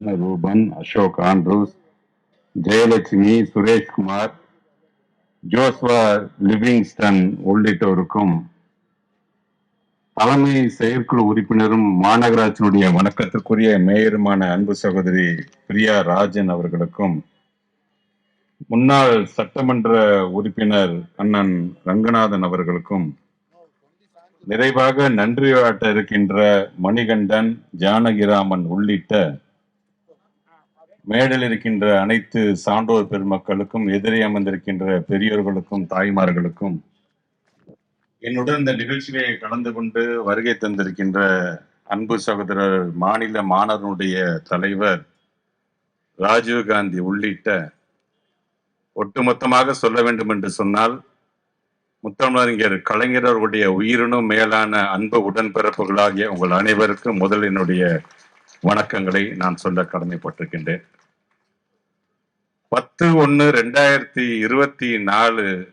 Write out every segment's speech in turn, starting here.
Ruben Ashok Andrews Jayalakshmi Sureshkumar Joshua Livingston உள்ளிட்டோருக்கும் தலைமை செயற்குழு உறுப்பினரும் மாநகராட்சியினுடைய வணக்கத்திற்குரிய மேயருமான அன்பு சகோதரி பிரியா ராஜன் அவர்களுக்கும் முன்னாள் சட்டமன்ற உறுப்பினர் கண்ணன் ரங்கநாதன் அவர்களுக்கும் நிறைவாக நன்றியாட்ட இருக்கின்ற மணிகண்டன் ஜானகிராமன் உள்ளிட்ட மேடல் இருக்கின்ற அனைத்து சான்றோர் பெருமக்களுக்கும் எதிரே அமர்ந்திருக்கின்ற பெரியோர்களுக்கும் தாய்மார்களுக்கும் என்னுடன் இந்த நிகழ்ச்சியிலே கலந்து கொண்டு வருகை தந்திருக்கின்ற அன்பு சகோதரர் மாநில மாணவனுடைய தலைவர் ராஜீவ்காந்தி உள்ளிட்ட ஒட்டுமொத்தமாக சொல்ல வேண்டும் என்று சொன்னால் முத்தமிழறிஞர் கலைஞரவர்களுடைய உயிரினும் மேலான அன்பு உடன்பிறப்புகளாகிய உங்கள் அனைவருக்கும் முதல் என்னுடைய வணக்கங்களை நான் சொல்ல கடமைப்பட்டிருக்கின்றேன். பத்து ஒன்று ரெண்டாயிரத்தி இருபத்தி நாலு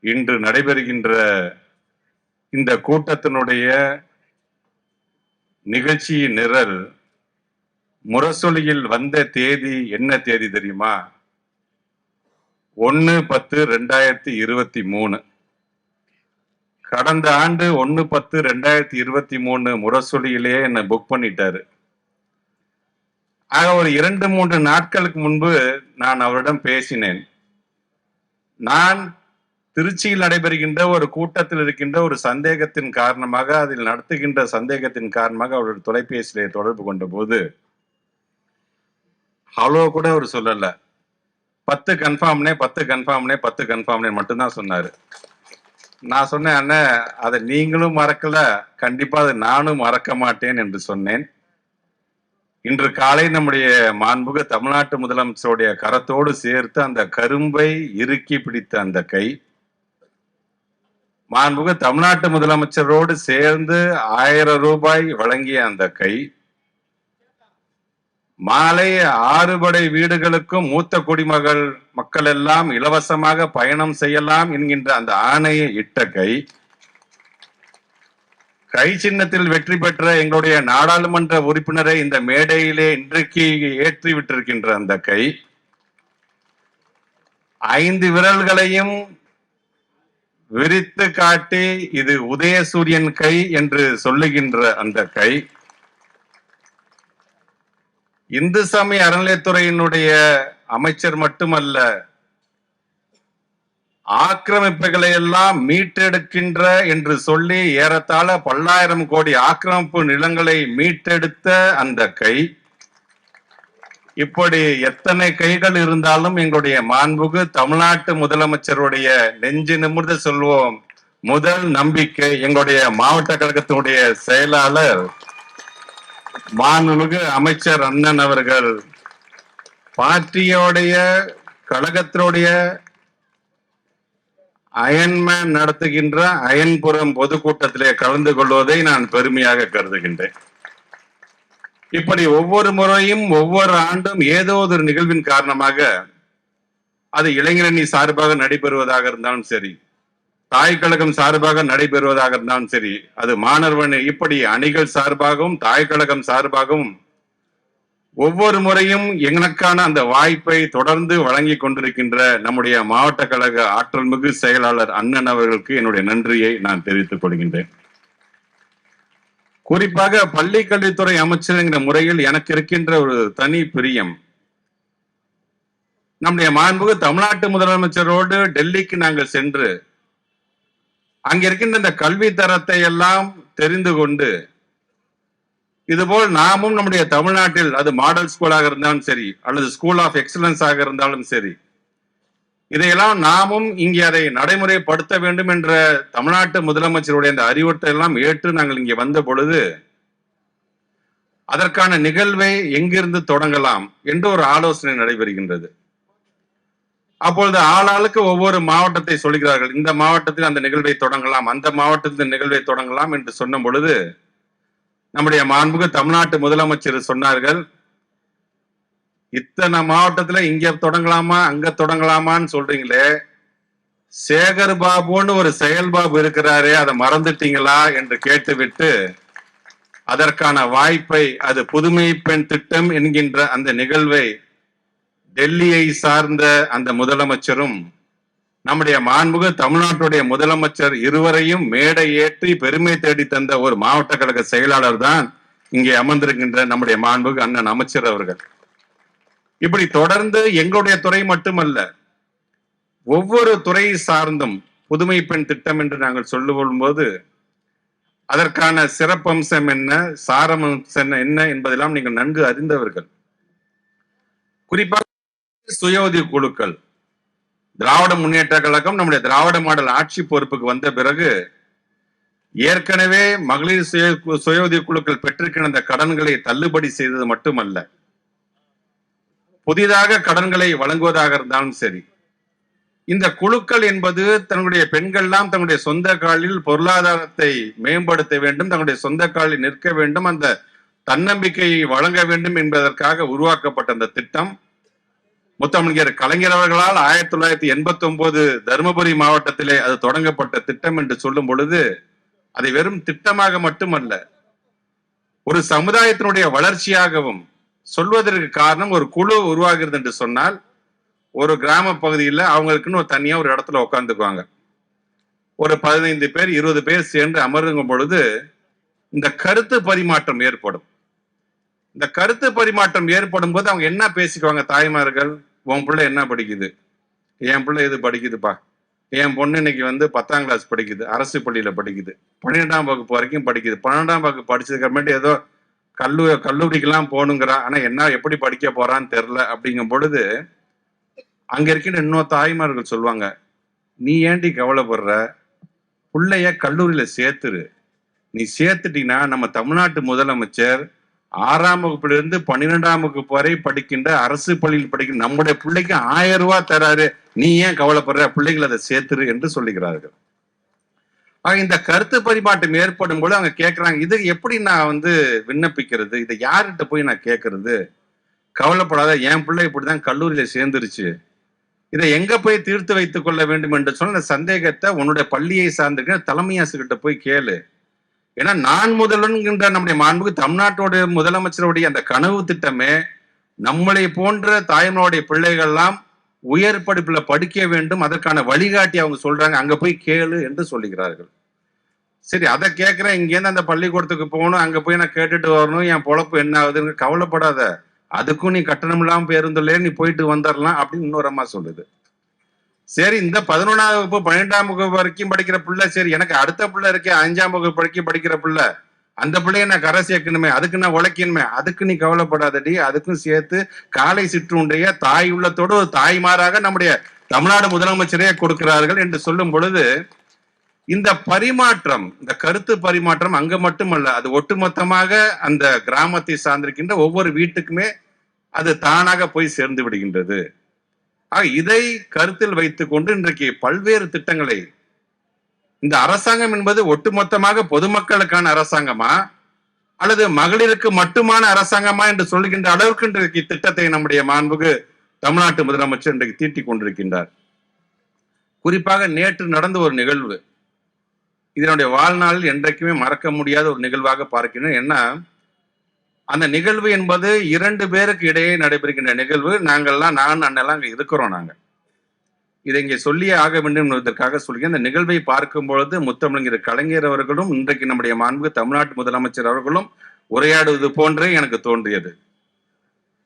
இன்று நடைபெறுகின்ற இந்த கூட்டத்தினுடைய நிகழ்ச்சி நிரல் முரசொலியில் வந்த தேதி என்ன தேதி தெரியுமா? ஒன்று பத்து ரெண்டாயிரத்தி இருபத்தி மூணு. கடந்த ஆண்டு ஒன்று பத்து ரெண்டாயிரத்தி இருபத்தி மூணு முரசொலியிலேயே என்னை புக் பண்ணிட்டாரு. ஆக ஒரு இரண்டு மூன்று நாட்களுக்கு முன்பு நான் அவரிடம் பேசினேன். நான் திருச்சியில் நடைபெறுகின்ற ஒரு கூட்டத்தில் இருக்கின்ற ஒரு சந்தேகத்தின் காரணமாக அதில் நடத்துகின்ற சந்தேகத்தின் காரணமாக அவருடைய தொலைபேசியிலே தொடர்பு கொண்ட போது ஹலோ கூட அவர் சொல்லல. பத்து கன்ஃபார்ம்னே பத்து கன்ஃபார்ம்னே பத்து கன்ஃபார்ம்னே மட்டும்தான் சொன்னாரு. நான் சொன்னேன் அண்ணன் அதை நீங்களும் மறக்கல கண்டிப்பா அதை நானும் மறக்க மாட்டேன் என்று சொன்னேன். இன்று காலை நம்முடைய மாண்புக தமிழ்நாட்டு முதலமைச்சருடைய கரத்தோடு சேர்த்து அந்த கரும்பை இறுக்கி பிடித்த அந்த கை மாண்புக தமிழ்நாட்டு முதலமைச்சரோடு சேர்ந்து ஆயிரம் ரூபாய் வழங்கிய அந்த கை மாலை ஆறுபடை வீடுகளுக்கும் மூத்த குடிமகள் மக்கள் எல்லாம் இலவசமாக பயணம் செய்யலாம் என்கின்ற அந்த ஆணையை இட்ட கை கை சின்னத்தில் வெற்றி பெற்ற எங்களுடைய நாடாளுமன்ற உறுப்பினரை இந்த மேடையிலே இன்றைக்கு ஏற்றி விட்டிருக்கின்ற அந்த கை ஐந்து விரல்களையும் விரித்து காட்டி இது உதயசூரியன் கை என்று சொல்லுகின்ற அந்த கை இந்து சமய அறநிலையத்துறையினுடைய அமைச்சர் மட்டுமல்ல ஆக்கிரமிப்புகளை எல்லாம் மீட்டெடுக்கின்ற என்று சொல்லி ஏறத்தாழ பல்லாயிரம் கோடி ஆக்கிரமிப்பு நிலங்களை மீட்டெடுத்த அந்த கை இப்படி எத்தனை கைகள் இருந்தாலும் எங்களுடைய மாண்புகு தமிழ்நாட்டு முதலமைச்சருடைய நெஞ்சு நிமிர்ந்து சொல்வோம். முதல் நம்பிக்கை எங்களுடைய மாவட்ட கழகத்தினுடைய செயலாளர் மாண்புமிகு அமைச்சர் அண்ணன் அவர்கள் பார்ட்டியோடைய கழகத்தினுடைய அயன்மேன் நடத்துகின்ற அயன்புரம் பொதுக்கூட்டத்திலே கலந்து கொள்வதை நான் பெருமையாக கருதுகின்றேன். இப்படி ஒவ்வொரு முறையும் ஒவ்வொரு ஆண்டும் ஏதோ ஒரு நிகழ்வின் காரணமாக அது இளைஞரணி சார்பாக நடைபெறுவதாக இருந்தாலும் சரி தாய் கழகம் சார்பாக நடைபெறுவதாக இருந்தாலும் சரி. அது மாணவன் இப்படி அணிகள் சார்பாகவும் தாய் கழகம் சார்பாகவும் ஒவ்வொரு முறையும் எங்களுக்கான அந்த வாய்ப்பை தொடர்ந்து வழங்கி கொண்டிருக்கின்ற நம்முடைய மாவட்ட கழக ஆற்றல் மிகு செயலாளர் அண்ணன் அவர்களுக்கு என்னுடைய நன்றியை நான் தெரிவித்துக் கொள்கின்றேன். குறிப்பாக பள்ளி கல்வித்துறை அமைச்சர் என்கிற முறையில் எனக்கு இருக்கின்ற ஒரு தனி பிரியம். நம்முடைய மாண்புகு தமிழ்நாட்டு முதலமைச்சரோடு டெல்லிக்கு நாங்கள் சென்று அங்க இருக்கின்ற இந்த கல்வி தரத்தை எல்லாம் தெரிந்து கொண்டு இதுபோல் நாமும் நம்முடைய தமிழ்நாட்டில் அது மாடல் ஸ்கூலாக இருந்தாலும் சரி அல்லது ஸ்கூல் ஆஃப் எக்ஸலன்ஸ் ஆக இருந்தாலும் சரி இதையெல்லாம் நாமும் இங்கே அதை நடைமுறைப்படுத்த வேண்டும் என்ற தமிழ்நாட்டு முதலமைச்சருடைய அந்த அறிவுறுத்தல் எல்லாம் ஏற்று நாங்கள் இங்கே வந்த பொழுது அதற்கான நிகழ்வை எங்கிருந்து தொடங்கலாம் என்று ஒரு ஆலோசனை நடைபெறுகின்றது. அப்பொழுது ஆளாளுக்கு ஒவ்வொரு மாவட்டத்தை சொல்கிறார்கள். இந்த மாவட்டத்தில் அந்த நிகழ்வை தொடங்கலாம் அந்த மாவட்டத்தில் நிகழ்வை தொடங்கலாம் என்று சொன்ன பொழுது நம்முடைய மாண்புக்கு தமிழ்நாட்டு முதலமைச்சர் சொன்னார்கள் இத்தனை மாவட்டத்துல இங்க தொடங்கலாமா அங்க தொடங்கலாமான்னு சொல்றீங்களே சேகர் பாபுன்னு ஒரு செயல் பாபு இருக்கிறாரே அதை மறந்துட்டீங்களா என்று கேட்டுவிட்டு அதற்கான வாய்ப்பை அது புதுமை பெண் திட்டம் என்கின்ற அந்த நிகழ்வை டெல்லியை சார்ந்த அந்த முதலமைச்சரும் நம்முடைய மாண்புக தமிழ்நாட்டுடைய முதலமைச்சர் இருவரையும் மேடை ஏற்றி பெருமை தேடி தந்த ஒரு மாவட்ட கழக செயலாளர் தான் இங்கே அமர்ந்திருக்கின்ற நம்முடைய மாண்புகு அண்ணன் அமைச்சர் அவர்கள். இப்படி தொடர்ந்து எங்களுடைய துறை மட்டுமல்ல ஒவ்வொரு துறை சார்ந்தும் புதுமை பெண் திட்டம் என்று நாங்கள் சொல்லும் போது அதற்கான சிறப்பம்சம் என்ன சாரம்சம் என்ன என்பதெல்லாம் நீங்கள் நன்கு அறிந்தவர்கள். குறிப்பாக சுய உதவி குழுக்கள். திராவிட முன்னேற்ற கழகம் நம்முடைய திராவிட மாடல் ஆட்சி பொறுப்புக்கு வந்த பிறகு ஏற்கனவே மகளிர் சுய சுய உதவி குழுக்கள் பெற்றிருக்கிற கடன்களை தள்ளுபடி செய்தது மட்டுமல்ல. புதிதாக கடன்களை வழங்குவதாக இருந்தாலும் சரி. இந்த குழுக்கள் என்பது தன்னுடைய பெண்கள்லாம் தன்னுடைய சொந்த காலில் பொருளாதாரத்தை மேம்படுத்த வேண்டும் தன்னுடைய சொந்த காலில் நிற்க வேண்டும் அந்த தன்னம்பிக்கையை வழங்க வேண்டும் என்பதற்காக உருவாக்கப்பட்ட அந்த திட்டம். முத்தமிழர் கலைஞர் அவர்களால் ஆயிரத்தி தொள்ளாயிரத்தி எண்பத்தி ஒன்பது தருமபுரி மாவட்டத்திலே அது தொடங்கப்பட்ட திட்டம் என்று சொல்லும் பொழுது அதை வெறும் திட்டமாக மட்டுமல்ல ஒரு சமுதாயத்தினுடைய வளர்ச்சியாகவும் சொல்வதற்கு காரணம் ஒரு குழு உருவாகிறது என்று சொன்னால் ஒரு கிராம பகுதியில் அவங்களுக்குன்னு ஒரு தனியா ஒரு இடத்துல உட்காந்துக்குவாங்க ஒரு பதினைந்து பேர் இருபது பேர் சேர்ந்து அமருங்கும் பொழுது இந்த கருத்து பரிமாற்றம் ஏற்படும். இந்த கருத்து பரிமாற்றம் ஏற்படும் போது அவங்க என்ன பேசிக்குவாங்க தாய்மார்கள்? உன் பிள்ளை என்ன படிக்குது? என் பிள்ளை இது படிக்குதுப்பா? என் பொண்ணு இன்னைக்கு வந்து பத்தாம் கிளாஸ் படிக்குது அரசு பள்ளியில படிக்குது. பன்னிரெண்டாம் வகுப்பு வரைக்கும் படிக்குது. பன்னெண்டாம் வகுப்பு படிச்சதுக்கு அப்புறமேட்டு ஏதோ கல்லூ கல்லூரிக்கெல்லாம் போகணுங்கிறா. ஆனா என்ன எப்படி படிக்க போறான்னு தெரில அப்படிங்கும் பொழுது அங்க இருக்கின்ற இன்னொரு தாய்மார்கள் சொல்லுவாங்க நீ ஏண்டி கவலைப்படுற? பிள்ளைய கல்லூரியில சேர்த்துரு. நீ சேர்த்துட்டீங்கன்னா நம்ம தமிழ்நாட்டு முதலமைச்சர் ஆறாம் வகுப்புல இருந்து பன்னிரெண்டாம் வகுப்பு வரை படிக்கின்ற அரசு பள்ளியில் படிக்கின்ற நம்முடைய பிள்ளைக்கு ஆயிரம் ரூபாய் தராரு. நீ ஏன் கவலைப்படுற? பிள்ளைகள் அதை சேர்த்துரு என்று சொல்லுகிறார்கள். ஆக இந்த கருத்து பரிமாற்றம் ஏற்படும் போது அவங்க கேட்கறாங்க இது எப்படி நான் வந்து விண்ணப்பிக்கிறது? இதை யார்கிட்ட போய் நான் கேட்கறது கவலைப்படாத என் பிள்ளை இப்படிதான் கல்லூரியில சேர்ந்துருச்சு. இதை எங்க போய் தீர்த்து வைத்துக் கொள்ள வேண்டும்? என்று சொன்ன சந்தேகத்தை உன்னுடைய பள்ளியை சார்ந்திருக்கிற தலைமை ஆசிரியர்கிட்ட போய் கேளு. ஏன்னா நான் முதல்வன்கின்ற நம்முடைய மாண்புக்கு தமிழ்நாட்டோட முதலமைச்சருடைய அந்த கனவு திட்டமே நம்மளை போன்ற தாய்மனுடைய பிள்ளைகள்லாம் உயர் படிப்புல படிக்க வேண்டும் அதற்கான வழிகாட்டி அவங்க சொல்றாங்க அங்க போய் கேளு என்று சொல்லுகிறார்கள். சரி அதை கேட்கிறேன் இங்கேருந்து அந்த பள்ளிக்கூடத்துக்கு போகணும் அங்க போய் நான் கேட்டுட்டு வரணும் என் பொழப்பு என்ன ஆகுதுன்னு கவலைப்படாத அதுக்கும் நீ கட்டணம் இல்லாம பேருந்துல நீ போயிட்டு வந்துடலாம் அப்படின்னு இன்னொரு அம்மா சொல்லுது. சரி இந்த பதினொன்றாம் வகுப்பு பன்னெண்டாம் வகுப்பு வரைக்கும் படிக்கிற பிள்ளை சரி எனக்கு அடுத்த பிள்ளை இருக்கே அஞ்சாம் வகுப்பு வரைக்கும் படிக்கிற பிள்ளை அந்த பிள்ளைய நான் கரை சேர்க்கணுமே அதுக்கு நான் உழைக்கணுமே அதுக்கு நீ கவலைப்படாதடி அதுக்கும் சேர்த்து காலை சிற்றுண்டைய தாய் உள்ளத்தோடு ஒரு தாய்மாராக நம்முடைய தமிழ்நாடு முதலமைச்சரே கொடுக்கிறார்கள் என்று சொல்லும் பொழுது இந்த பரிமாற்றம் இந்த கருத்து பரிமாற்றம் அங்க மட்டுமல்ல அது ஒட்டுமொத்தமாக அந்த கிராமத்தை சார்ந்திருக்கின்ற ஒவ்வொரு வீட்டுக்குமே அது தானாக போய் சேர்ந்து விடுகின்றது. ஆக இதை கருத்தில் வைத்துக் கொண்டு இன்றைக்கு பல்வேறு திட்டங்களை இந்த அரசாங்கம் என்பது ஒட்டுமொத்தமாக பொதுமக்களுக்கான அரசாங்கமா அல்லது மகளிருக்கு மட்டுமான அரசாங்கமா என்று சொல்லுகின்ற அளவுக்கு இன்றைக்கு திட்டத்தை நம்முடைய மாண்புக்கு தமிழ்நாட்டு முதலமைச்சர் இன்றைக்கு தீட்டிக் கொண்டிருக்கின்றார். குறிப்பாக நேற்று நடந்த ஒரு நிகழ்வு. இதனுடைய வாழ்நாளில் என்றைக்குமே மறக்க முடியாத ஒரு நிகழ்வாக பார்க்கிறேன். என்ன? அந்த நிகழ்வு என்பது இரண்டு பேருக்கு இடையே நடைபெறுகின்ற நிகழ்வு. நாங்கள்லாம் நான் அண்ணெல்லாம் அங்க இருக்கிறோம் நாங்க. இதை இங்கே சொல்லியே ஆக வேண்டும் என்பதற்காக சொல்லி அந்த நிகழ்வை பார்க்கும் பொழுது முத்தமிழர் கலைஞர் அவர்களும் இன்றைக்கு நம்முடைய மாண்பு தமிழ்நாட்டு முதலமைச்சர் அவர்களும் உரையாடுவது போன்றே எனக்கு தோன்றியது.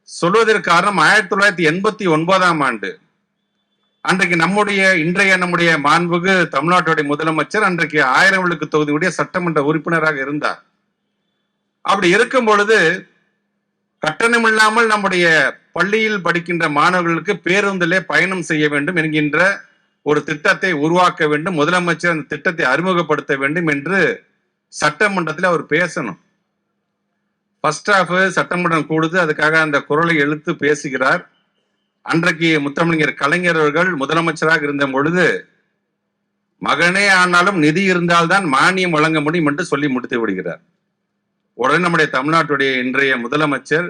சொல்வதற்கு காரணம் ஆயிரத்தி தொள்ளாயிரத்தி எண்பத்தி ஒன்பதாம் ஆண்டு. அன்றைக்கு நம்முடைய இன்றைய நம்முடைய மாண்புக்கு தமிழ்நாட்டுடைய முதலமைச்சர் அன்றைக்கு ஆயிரம் விழுக்கு தொகுதியுடைய சட்டமன்ற உறுப்பினராக இருந்தார். அப்படி இருக்கும் பொழுது கட்டணம் இல்லாமல் நம்முடைய பள்ளியில் படிக்கின்ற மாணவர்களுக்கு பேருந்திலே பயணம் செய்ய வேண்டும் என்கின்ற ஒரு திட்டத்தை உருவாக்க வேண்டும். முதலமைச்சர் அந்த திட்டத்தை அறிமுகப்படுத்த வேண்டும் என்று சட்டமன்றத்தில் அவர் பேசணும். ஃபர்ஸ்ட் ஆஃப் சட்டமன்றம் கூடுது. அதுக்காக அந்த குரலை எழுத்து பேசுகிறார். அன்றைக்கு முத்தமிழர் கலைஞர் அவர்கள் முதலமைச்சராக இருந்த பொழுது மகனே ஆனாலும் நிதி இருந்தால்தான் மானியம் வழங்க முடியும் என்று சொல்லி முடித்து விடுகிறார். உடனே நம்முடைய தமிழ்நாட்டுடைய இன்றைய முதலமைச்சர்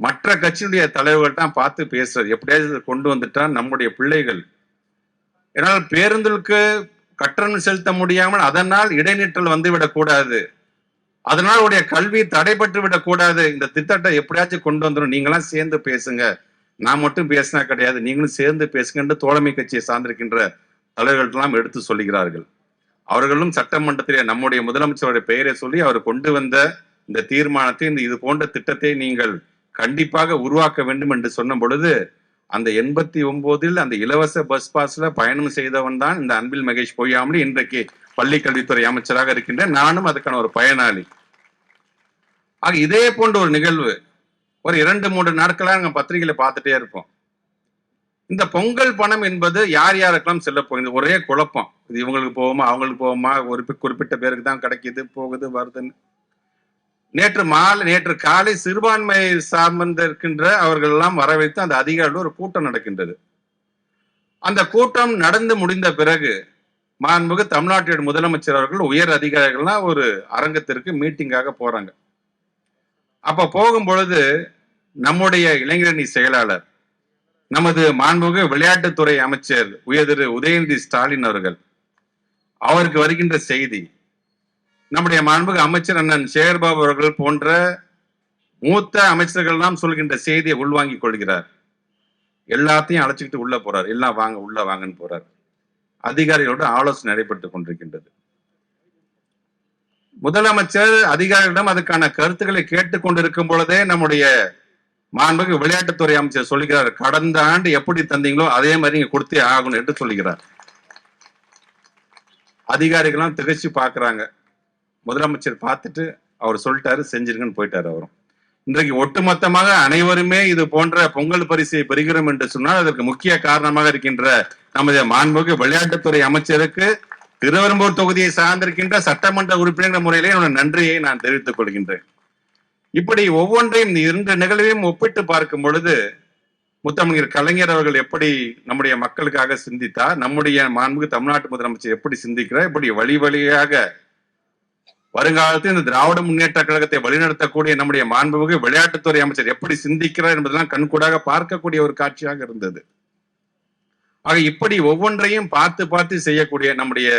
மற்ற கட்சியுடைய தான் பார்த்து பேசுறது எப்படியாவது கொண்டு வந்துட்டா நம்முடைய பிள்ளைகள். ஏன்னால் பேருந்துக்கு கட்டணம் செலுத்த முடியாமல் அதனால் இடைநிற்றல் வந்துவிடக்கூடாது அதனால் அதனால உடைய கல்வி தடைபட்டு விடக்கூடாது இந்த திட்டத்தை எப்படியாச்சும் கொண்டு வந்துடும் நீங்களாம் சேர்ந்து பேசுங்க. நான் மட்டும் பேசினா கிடையாது. நீங்களும் சேர்ந்து பேசுங்கன்னு தோழமை கட்சியை சார்ந்திருக்கின்ற தலைவர்கள்லாம் எடுத்து சொல்லுகிறார்கள். அவர்களும் சட்டமன்றத்திலே நம்முடைய முதலமைச்சருடைய பெயரை சொல்லி அவர் கொண்டு வந்த இந்த தீர்மானத்தை இந்த இது போன்ற திட்டத்தை நீங்கள் கண்டிப்பாக உருவாக்க வேண்டும் என்று சொன்ன பொழுது அந்த எண்பத்தி ஒன்பதில் அந்த இலவச பஸ் பாஸ்ல பயணம் செய்தவன் தான் இந்த அன்பில் மகேஷ் பொய்யாமலி இன்றைக்கு பள்ளி கல்வித்துறை அமைச்சராக இருக்கின்றேன் நானும் அதுக்கான ஒரு பயனாளி. ஆக இதே போன்ற ஒரு நிகழ்வு ஒரு இரண்டு மூன்று நாட்களாக நாங்கள் பத்திரிகையில பார்த்துட்டே இருப்போம். இந்த பொங்கல் பணம் என்பது யார் யாருக்கெல்லாம் செல்ல போகுது? ஒரே குழப்பம். இது இவங்களுக்கு போகுமா அவங்களுக்கு போகுமா? ஒரு குறிப்பிட்ட பேருக்கு தான் கிடைக்கிது போகுது வருதுன்னு. நேற்று மாலை நேற்று காலை சிறுபான்மை சார்ந்திருக்கின்ற அவர்கள் எல்லாம் வர வைத்து அந்த அதிகாரிகள் ஒரு கூட்டம் நடக்கின்றது. அந்த கூட்டம் நடந்து முடிந்த பிறகு மாண்புமிகு தமிழ்நாட்டின் முதலமைச்சர் அவர்கள் உயர் அதிகாரிகள்லாம் ஒரு அரங்கத்திற்கு மீட்டிங்காக போறாங்க. அப்ப போகும் பொழுது நம்முடைய இளைஞரணி செயலாளர் நமது மாண்புமிகு விளையாட்டுத்துறை அமைச்சர் உயர்திரு உதயநிதி ஸ்டாலின் அவர்கள். அவருக்கு வருகின்ற செய்தி நம்முடைய மாண்புமிகு அமைச்சர் அண்ணன் சேகர்பாபு அவர்கள் போன்ற மூத்த அமைச்சர்கள் எல்லாம் சொல்கின்ற செய்தியை உள்வாங்கிக் கொள்கிறார். எல்லாத்தையும் அழைச்சிக்கிட்டு உள்ள போறார். எல்லாம் வாங்க உள்ள வாங்கன்னு போறார். அதிகாரிகளோட ஆலோசனை நடைபெற்றுக் கொண்டிருக்கின்றது. முதலமைச்சர் அதிகாரிகளிடம் அதுக்கான கருத்துக்களை கேட்டுக்கொண்டிருக்கும் பொழுதே நம்முடைய மாண்புக்கு விளையாட்டுத்துறை அமைச்சர் சொல்லுகிறார் கடந்த ஆண்டு எப்படி தந்தீங்களோ அதே மாதிரி நீங்க கொடுத்தே ஆகணும் என்று சொல்லுகிறார். அதிகாரிகள்லாம் திகச்சு பாக்குறாங்க. முதலமைச்சர் பார்த்துட்டு அவர் சொல்லிட்டாரு செஞ்சிருங்கன்னு போயிட்டாரு அவரும். இன்றைக்கு ஒட்டுமொத்தமாக அனைவருமே இது போன்ற பொங்கல் பரிசை பெறுகிறோம் என்று சொன்னால் அதற்கு முக்கிய காரணமாக இருக்கின்ற நமது மாண்புக்கு விளையாட்டுத்துறை அமைச்சருக்கு திருவெரும்பூர் தொகுதியை சார்ந்திருக்கின்ற சட்டமன்ற உறுப்பினர் முறையிலே என்னோட நன்றியை நான் தெரிவித்துக் கொள்கின்றேன். இப்படி ஒவ்வொன்றையும் இந்த இரண்டு நிகழ்வையும் ஒப்பிட்டு பார்க்கும் பொழுது முத்தமிழர் கலைஞர் அவர்கள் எப்படி நம்முடைய மக்களுக்காக சிந்தித்தார் நம்முடைய மாண்புக்கு தமிழ்நாட்டு முதலமைச்சர் எப்படி சிந்திக்கிறார் இப்படி வழி வழியாக வருங்காலத்தில் இந்த திராவிட முன்னேற்ற கழகத்தை வழிநடத்தக்கூடிய நம்முடைய மாண்புமிகு விளையாட்டுத்துறை அமைச்சர் எப்படி சிந்திக்கிறார் என்பதெல்லாம் கண்கூடாக பார்க்கக்கூடிய ஒரு காட்சியாக இருந்தது. ஆக இப்படி ஒவ்வொன்றையும் பார்த்து பார்த்து செய்யக்கூடிய நம்முடைய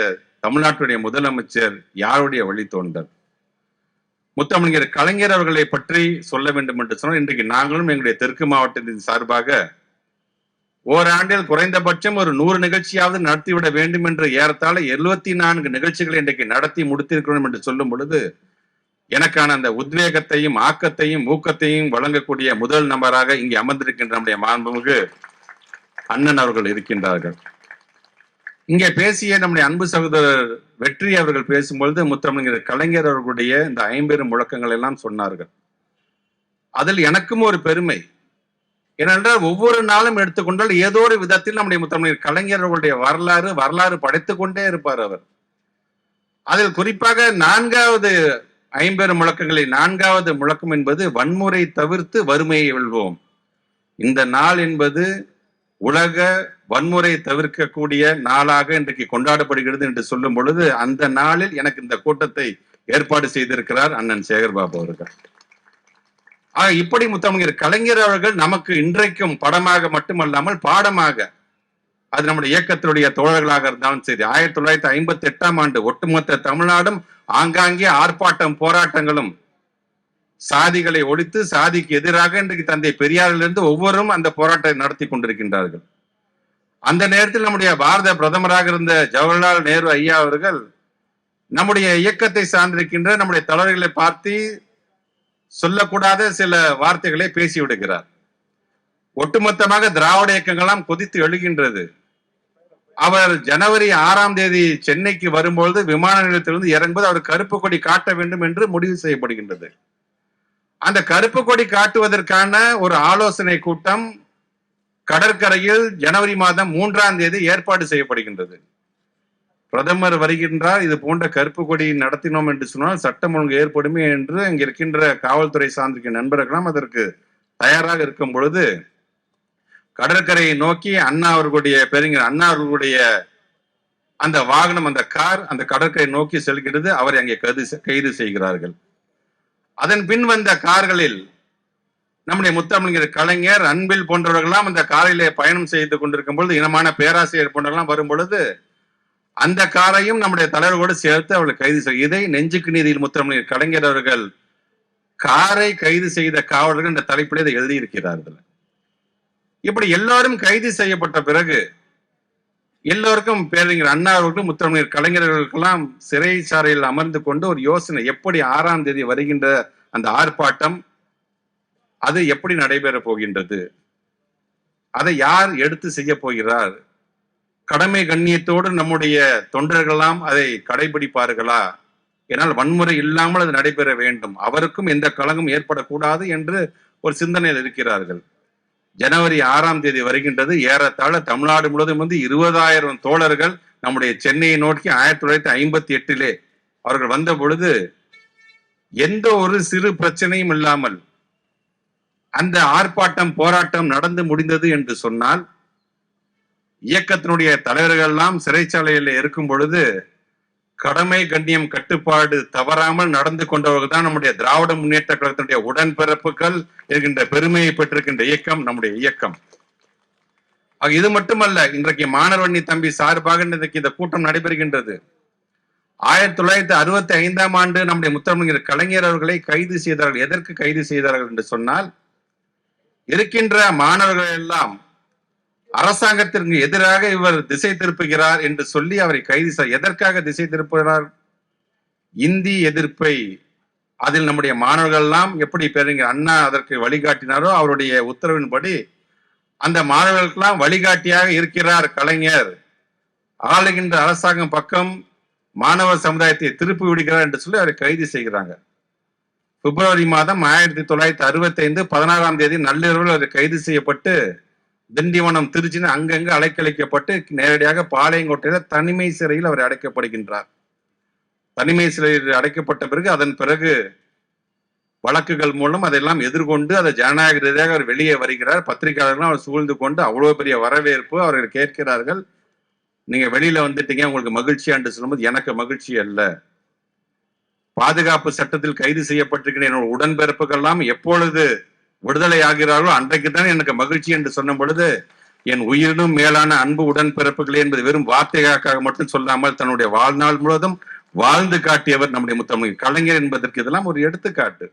தமிழ்நாட்டுடைய முதலமைச்சர் யாருடைய வழித்தோன்றல்? முத்தமிழர் கலைஞர் அவர்களை பற்றி சொல்ல வேண்டும் என்று சொன்னால் இன்றைக்கு நாங்களும் எங்களுடைய தெற்கு மாவட்டத்தின் சார்பாக ஓராண்டில் குறைந்தபட்சம் ஒரு நூறு நிகழ்ச்சியாவது நடத்திவிட வேண்டும் என்று ஏறத்தாழ எழுபத்தி நான்கு நிகழ்ச்சிகளை இன்றைக்கு நடத்தி முடித்திருக்கிறோம் என்று சொல்லும் பொழுது எனக்கான அந்த உத்வேகத்தையும் ஆக்கத்தையும் ஊக்கத்தையும் வழங்கக்கூடிய முதல் நபராக இங்கே அமர்ந்திருக்கின்ற நம்முடைய மாண்புமிகு அண்ணன் அவர்கள் இருக்கின்றார்கள். இங்கே பேசிய நம்முடைய அன்பு சகோதரர் வெற்றி அவர்கள் பேசும்பொழுது முத்தமிழர் கலைஞர் அவர்களுடைய இந்த ஐம்பெரும் முழக்கங்கள் எல்லாம் சொன்னார்கள். அதில் எனக்கும் ஒரு பெருமை. ஏனென்றால் ஒவ்வொரு நாளும் எடுத்துக்கொண்டால் ஏதோ ஒரு விதத்தில் நம்முடைய முத்தமிழர் கலைஞர் அவர்களுடைய வரலாறு வரலாறு படைத்துக்கொண்டே இருப்பார் அவர். அதில் குறிப்பாக நான்காவது ஐம்பெரும் முழக்கங்களில் நான்காவது முழக்கம் என்பது வன்முறை தவிர்த்து வறுமையை வெல்வோம். இந்த நாள் என்பது உலக வன்முறை தவிர்க்கக்கூடிய நாளாக இன்றைக்கு கொண்டாடப்படுகிறது என்று சொல்லும் பொழுது அந்த நாளில் எனக்கு இந்த கூட்டத்தை ஏற்பாடு செய்திருக்கிறார் அண்ணன் சேகர்பாபு அவர்கள். ஆக இப்படி முத்தமிழர் கலைஞர் அவர்கள் நமக்கு இன்றைக்கும் படமாக மட்டுமல்லாமல் பாடமாக அது நம்முடைய இயக்கத்தினுடைய தோழர்களாக இருந்தாலும் சரி ஆயிரத்தி தொள்ளாயிரத்தி ஐம்பத்தி எட்டாம் ஆண்டு ஒட்டுமொத்த தமிழ்நாடும் ஆங்காங்கே ஆர்ப்பாட்டம் போராட்டங்களும் சாதிகளை ஒழித்து சாதிக்கு எதிராக இன்றைக்கு தந்தை பெரியாரிலிருந்து ஒவ்வொருவரும் அந்த போராட்டத்தை நடத்தி கொண்டிருக்கின்றார்கள். அந்த நேரத்தில் நம்முடைய பாரத பிரதமராக இருந்த ஜவஹர்லால் நேரு ஐயா அவர்கள் நம்முடைய இயக்கத்தை சார்ந்திருக்கின்ற நம்முடைய தலைவர்களை பார்த்து சொல்லக்கூடாத சில வார்த்தைகளை பேசி விடுகிறார். ஒட்டுமொத்தமாக திராவிட இயக்கங்கள்லாம் கொதித்து எழுகின்றது. அவர் ஜனவரி ஆறாம் தேதி சென்னைக்கு வரும்பொழுது விமான நிலையத்திலிருந்து இறங்கும்போது அவர் கருப்பு கொடி காட்ட வேண்டும் என்று முடிவு செய்யப்படுகின்றது. அந்த கருப்பு கொடி காட்டுவதற்கான ஒரு ஆலோசனை கூட்டம் கடற்கரையில் ஜனவரி மாதம் மூன்றாம் தேதி ஏற்பாடு செய்யப்படுகின்றது. பிரதமர் வருகின்றார் இது போன்ற கருப்பு கொடி நடத்தினோம் என்று சொன்னால் சட்டம் ஒழுங்கு ஏற்படுமே என்று இங்க இருக்கின்ற காவல்துறை சார்ந்திருக்கும் நண்பர்களாம் அதற்கு தயாராக இருக்கும் பொழுது கடற்கரையை நோக்கி அண்ணா அவர்களுடைய பெருங்கர் அண்ணா அவர்களுடைய அந்த வாகனம் அந்த கார் அந்த கடற்கரை நோக்கி செல்கிறது. அவரை அங்கே கைது கைது செய்கிறார்கள். அதன் பின் வந்த கார்களில் நம்முடைய முத்தமிழர் கலைஞர் அன்பில் போன்றவர்கள்லாம் அந்த காரிலே பயணம் செய்து கொண்டிருக்கும் பொழுது இனமான பேராசிரியர் போன்றவர்கள்லாம் வரும் பொழுது அந்த காரையும் நம்முடைய தலைவர்களோடு சேர்த்து அவர்கள் கைது செய்ய இதை நெஞ்சுக்கு நீதியில் முத்தமிழர் கலைஞர் அவர்கள் காரை கைது செய்த காவலர்கள் இந்த தலைப்பில் இதை எழுதியிருக்கிறார்கள். இப்படி எல்லாரும் கைது செய்யப்பட்ட பிறகு எல்லோருக்கும் பேரறிஞர் அண்ணா அவர்களுக்கும் முத்தமிழர் கலைஞர்களுக்கெல்லாம் சிறைச்சாலையில் அமர்ந்து கொண்டு ஒரு யோசனை எப்படி ஆறாம் தேதி வருகின்ற அந்த ஆர்ப்பாட்டம் அது எப்படி நடைபெற போகின்றது? அதை யார் எடுத்து செய்ய போகிறார்? கடமை கண்ணியத்தோடு நம்முடைய தொண்டர்கள்லாம் அதை கடைபிடிப்பார்களா? ஏனால் வன்முறை இல்லாமல் அது நடைபெற வேண்டும். அவருக்கும் எந்த களங்கம் ஏற்படக்கூடாது என்று ஒரு சிந்தனையில் இருக்கிறார்கள். ஜனவரி ஆறாம் தேதி வருகின்றது. ஏறத்தாழ தமிழ்நாடு முழுவதும் வந்து இருபதாயிரம் தோழர்கள் நம்முடைய சென்னையை நோக்கி ஆயிரத்தி தொள்ளாயிரத்தி ஐம்பத்தி எட்டிலே அவர்கள் வந்த பொழுது எந்த ஒரு சிறு பிரச்சனையும் இல்லாமல் அந்த ஆர்ப்பாட்டம் போராட்டம் நடந்து முடிந்தது என்று சொன்னால் இயக்கத்தினுடைய தலைவர்கள் எல்லாம் சிறைச்சாலையில் இருக்கும் பொழுது கடமை கண்ணியம் கட்டுப்பாடு தவறாமல் நடந்து கொண்டவர்கள் தான் நம்முடைய திராவிட முன்னேற்ற கழகத்தினுடைய உடன்பிறப்புகள் என்கின்ற பெருமையை பெற்றிருக்கின்ற இயக்கம் நம்முடைய இயக்கம். இது மட்டுமல்ல இன்றைக்கு மாணவண்ணி தம்பி சார்பாக இன்றைக்கு இந்த கூட்டம் நடைபெறுகின்றது. ஆயிரத்தி தொள்ளாயிரத்தி அறுபத்தி ஐந்தாம் ஆண்டு நம்முடைய முத்தமிழர் கலைஞர் அவர்களை கைது செய்தார்கள். எதற்கு கைது செய்தார்கள் என்று சொன்னால் இருக்கின்ற மாணவர்கள் எல்லாம் அரசாங்கத்திற்கு எதிராக இவர் திசை திருப்புகிறார் என்று சொல்லி அவரை கைது செய்ய எதற்காக திசை திருப்புகிறார்? இந்தி எதிர்ப்பை அதில் நம்முடைய மாணவர்கள் எல்லாம் எப்படி பேரறிஞர் அண்ணா அதற்கு வழிகாட்டினாரோ அவருடைய உத்தரவின்படி அந்த மாணவர்களுக்கெல்லாம் வழிகாட்டியாக இருக்கிறார் கலைஞர். ஆளுகின்ற அரசாங்கம் பக்கம் மாணவ சமுதாயத்தை திருப்பி விடுகிறார் என்று சொல்லி அவரை கைது செய்கிறாங்க. பிப்ரவரி மாதம் ஆயிரத்தி தொள்ளாயிரத்தி அறுபத்தி ஐந்து பதினாறாம் தேதி நள்ளிரவில் அவர் கைது செய்யப்பட்டு திண்டிவனம் திருச்சின்னு அங்கங்க அலைக்கழிக்கப்பட்டு நேரடியாக பாளையங்கோட்டையில தனிமை சிறையில் அவர் அடைக்கப்படுகின்றார். தனிமை சிறையில் அடைக்கப்பட்ட பிறகு அதன் பிறகு வழக்குகள் மூலம் அதெல்லாம் எதிர்கொண்டு அதை ஜனநாயக ரீதியாக அவர் வெளியே வருகிறார். பத்திரிகையாளர்கள் அவர் சூழ்ந்து கொண்டு அவ்வளவு பெரிய வரவேற்பு அவர்கள் கேட்கிறார்கள். நீங்க வெளியில வந்துட்டீங்க உங்களுக்கு மகிழ்ச்சியான்னு சொல்லும்போது எனக்கு மகிழ்ச்சி அல்ல. பாதுகாப்பு சட்டத்தில் கைது செய்யப்பட்டிருக்கிற என்னோட உடன்பிறப்புகள்லாம் எப்பொழுது விடுதலை ஆகிறார்களோ அன்றைக்கு தான் எனக்கு மகிழ்ச்சி என்று சொன்ன பொழுது என் உயிரினும் மேலான அன்பு உடன்பிறப்புகளே என்பது வெறும் வார்த்தைகளுக்காக மட்டும் சொல்லாமல் தன்னுடைய வாழ்நாள் முழுவதும் வாழ்ந்து காட்டியவர் நம்முடைய முத்தமிழ் கலைஞர் என்பதற்கு இதெல்லாம் ஒரு எடுத்துக்காட்டு.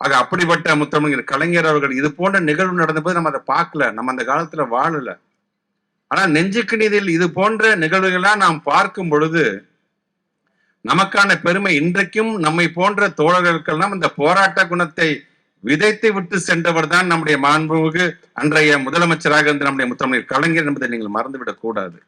ஆக அப்படிப்பட்ட முத்தமிழர் கலைஞர் அவர்கள் இது போன்ற நிகழ்வு நடந்தபோது நம்ம அதை பார்க்கல நம்ம அந்த காலத்துல வாழல. ஆனா நெஞ்சுக்கு நீதியில் இது போன்ற நிகழ்வுகளா நாம் பார்க்கும் பொழுது நமக்கான பெருமை இன்றைக்கும் நம்மை போன்ற தோழர்களுக்கெல்லாம் இந்த போராட்ட குணத்தை விதைத்து விட்டு சென்றவர் தான் நம்முடைய மாண்புமிகு அன்றைய முதலமைச்சராக இருந்த நம்முடைய முத்தமிழ் கலைஞர் என்பதை நீங்கள் மறந்துவிடக் கூடாது.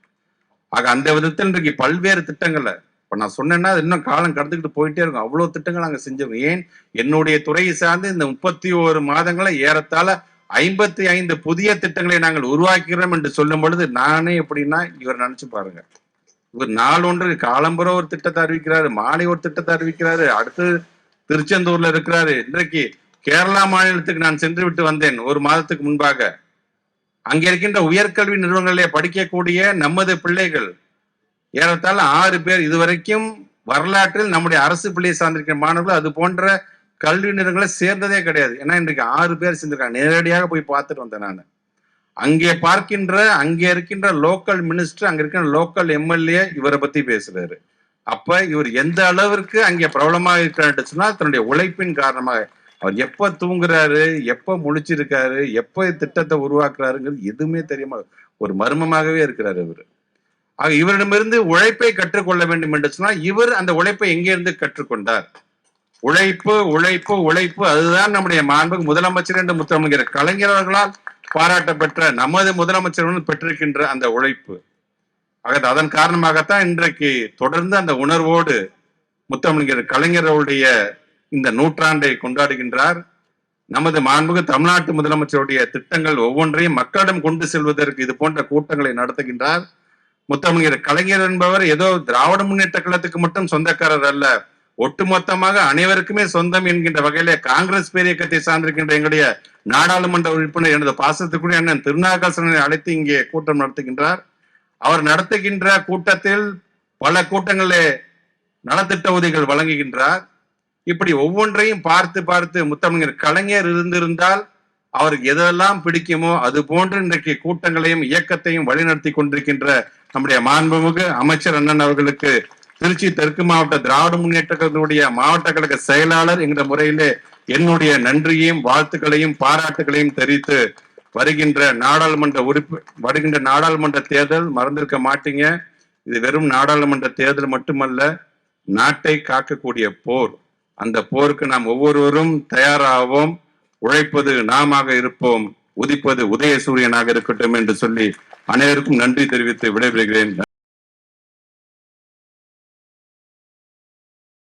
ஆக அந்த விதத்தில் இன்றைக்கு பல்வேறு திட்டங்களை இப்ப நான் சொன்னேன்னா இன்னும் காலம் கடந்துக்கிட்டு போயிட்டே இருக்கும். அவ்வளவு திட்டங்கள் நாங்க செஞ்சோம் ஏன்? என்னுடைய துறையை சார்ந்து இந்த முப்பத்தி ஓரு மாதங்களை ஏறத்தாழ ஐம்பத்தி ஐந்து புதிய திட்டங்களை நாங்கள் உருவாக்கிறோம் என்று சொல்லும் பொழுது நானே எப்படின்னா இவர் நினைச்சு பாருங்க. இவர் நாளொன்று காலம்புற ஒரு திட்டத்தை அறிவிக்கிறாரு மாலை ஒரு திட்டத்தை அறிவிக்கிறாரு அடுத்து திருச்செந்தூர்ல இருக்கிறாரு. இன்றைக்கு கேரளா மாநிலத்துக்கு நான் சென்று விட்டு வந்தேன் ஒரு மாதத்துக்கு முன்பாக. அங்கே இருக்கின்ற உயர்கல்வி நிறுவனங்களிலே படிக்கக்கூடிய நமது பிள்ளைகள் ஏறத்தாழ ஆறு பேர் இதுவரைக்கும் வரலாற்றில் நம்முடைய அரசு பிள்ளையை சார்ந்திருக்கிற மாணவர்கள் அது போன்ற கல்வி நிறுவனங்களை சேர்ந்ததே கிடையாது. ஏன்னா இன்றைக்கு ஆறு பேர் சேர்ந்திருக்காங்க. நேரடியாக போய் பார்த்துட்டு வந்தேன் நான். அங்கே பார்க்கின்ற அங்கே இருக்கின்ற லோக்கல் மினிஸ்டர் அங்க இருக்கிற லோக்கல் எம்எல்ஏ இவரை பத்தி பேசுறாரு. அப்ப இவர் எந்த அளவிற்கு அங்கே பிரபலமாக இருக்கிறார் சொன்னால் தன்னுடைய உழைப்பின் காரணமாக. அவர் எப்ப தூங்குறாரு எப்ப முழிச்சிருக்காரு எப்ப திட்டத்தை உருவாக்குறாருங்கிறது எதுவுமே தெரியாம ஒரு மர்மமாகவே இருக்கிறார் இவர். ஆக இவரிடமிருந்து உழைப்பை கற்றுக்கொள்ள வேண்டும் என்று சொன்னால் இவர் அந்த உழைப்பை எங்கே இருந்து கற்றுக்கொண்டார்? உழைப்பு உழைப்பு உழைப்பு அதுதான் நம்முடைய மாண்பு முதலமைச்சர் என்று முத்தமிழ்கிற கலைஞர்களால் பாராட்டப்பெற்ற நமது முதலமைச்சர் பெற்றிருக்கின்ற அந்த உழைப்பு. ஆக அதன் காரணமாகத்தான் இன்றைக்கு தொடர்ந்து அந்த உணர்வோடு முத்தமிழ்கிற கலைஞர்களுடைய இந்த நூற்றாண்டை கொண்டாடுகின்றார். நமது மாண்புகு தமிழ்நாட்டு முதலமைச்சருடைய திட்டங்கள் ஒவ்வொன்றையும் மக்களிடம் கொண்டு செல்வதற்கு இது போன்ற கூட்டங்களை நடத்துகின்றார். முத்தமிழர் கலைஞர் என்பவர் ஏதோ திராவிட முன்னேற்ற கழகத்துக்கு மட்டும் சொந்தக்காரர் அல்ல. ஒட்டுமொத்தமாக அனைவருக்குமே சொந்தம் என்கின்ற வகையில காங்கிரஸ் பேரியக்கத்தை சார்ந்திருக்கின்ற எங்களுடைய நாடாளுமன்ற உறுப்பினர் எனது பாசத்துக்குரிய அண்ணன் திருநாகசனை அழைத்து இங்கே கூட்டம் நடத்துகின்றார். அவர் நடத்துகின்ற கூட்டத்தில் பல கூட்டங்களே நலத்திட்ட உதவிகள் வழங்குகின்றார். இப்படி ஒவ்வொன்றையும் பார்த்து பார்த்து முத்தமிழர் கலைஞர் இருந்திருந்தால் அவருக்கு எதெல்லாம் பிடிக்குமோ அது போன்று இன்றைக்கு கூட்டங்களையும் இயக்கத்தையும் வழிநடத்தி கொண்டிருக்கின்ற நம்முடைய மாண்புமிகு அமைச்சர் அண்ணன் அவர்களுக்கு திருச்சி தெற்கு மாவட்ட திராவிட முன்னேற்ற கழகத்தினுடைய மாவட்ட கழக செயலாளர் என்கிற முறையிலே என்னுடைய நன்றியையும் வாழ்த்துக்களையும் பாராட்டுகளையும் தெரிவித்து வருகின்ற நாடாளுமன்ற உறுப்பு வருகின்ற நாடாளுமன்ற தேர்தல் மறந்திருக்க மாட்டீங்க. இது வெறும் நாடாளுமன்ற தேர்தல் மட்டுமல்ல நாட்டை காக்கக்கூடிய போர். அந்த போருக்கு நாம் ஒவ்வொருவரும் தயாராகவும் உழைப்பது நாமாக இருப்போம் உதிப்பது உதய சூரியனாக இருக்கட்டும் என்று சொல்லி அனைவருக்கும் நன்றி தெரிவித்து விடைபெறுகிறேன்.